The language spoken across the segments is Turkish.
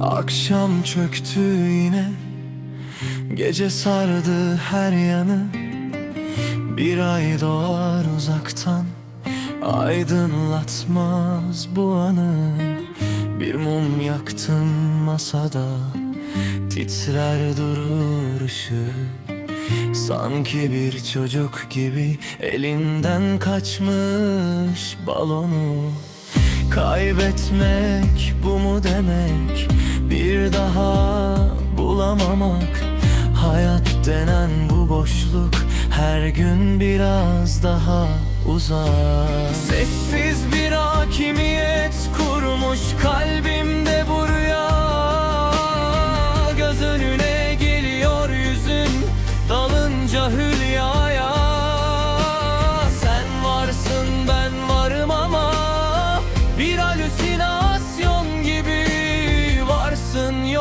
Akşam çöktü yine Gece sardı her yanı. Bir ay doğar uzaktan Aydınlatmaz bu anı. Bir mum yaktım masada Titrer durur ışık Sanki bir çocuk gibi elinden kaçmış balonu Kaybetmek bu mu demek? Bir daha bulamamak. Hayat denen bu boşluk Her gün biraz daha uzak. Sessiz bir hakimiyet kurmuş kalbimde bu rüya. Göz önüne geliyor yüzün. Dalınca hülyaya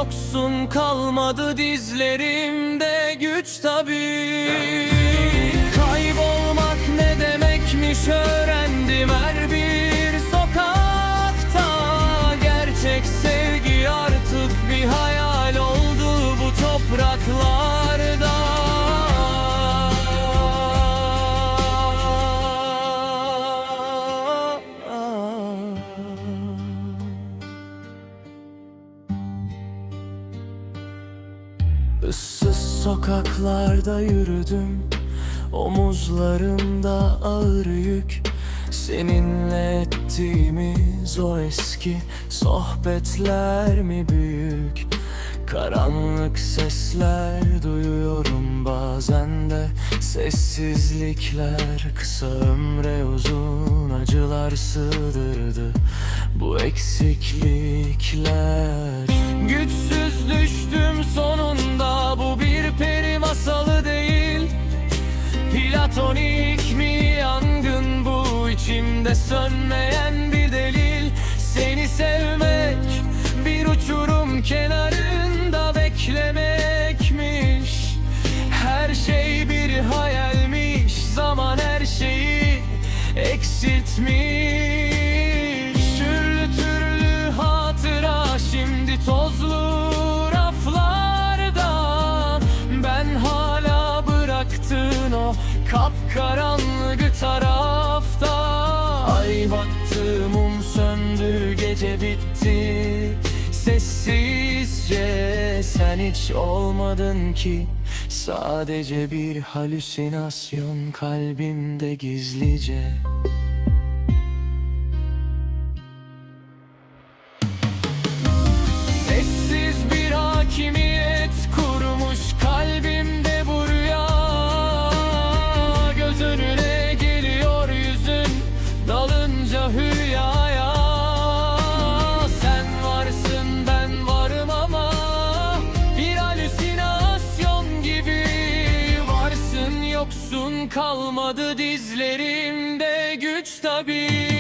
yoksun kalmadı dizlerimde güç tabii. Kaybolmak ne demekmiş öğrendim her bir sokakta. Gerçek Issız sokaklarda yürüdüm. Omuzlarımda ağır yük. Seninle ettiğimiz o eski sohbetler mi büyük? Karanlık sesler duyuyorum bazen de. Sessizlikler kısa ömre uzun acılar sığdırdı. Bu eksiklikler eksiltmiş Türlü türlü hatıra şimdi tozlu raflarda. Ben hala bıraktığın o kapkaranlık tarafta. Ay battı mum söndü gece bitti. Sessizce sen hiç olmadın ki. Sadece bir halüsinasyon kalbimde gizlice kalmadı dizlerimde güç tabii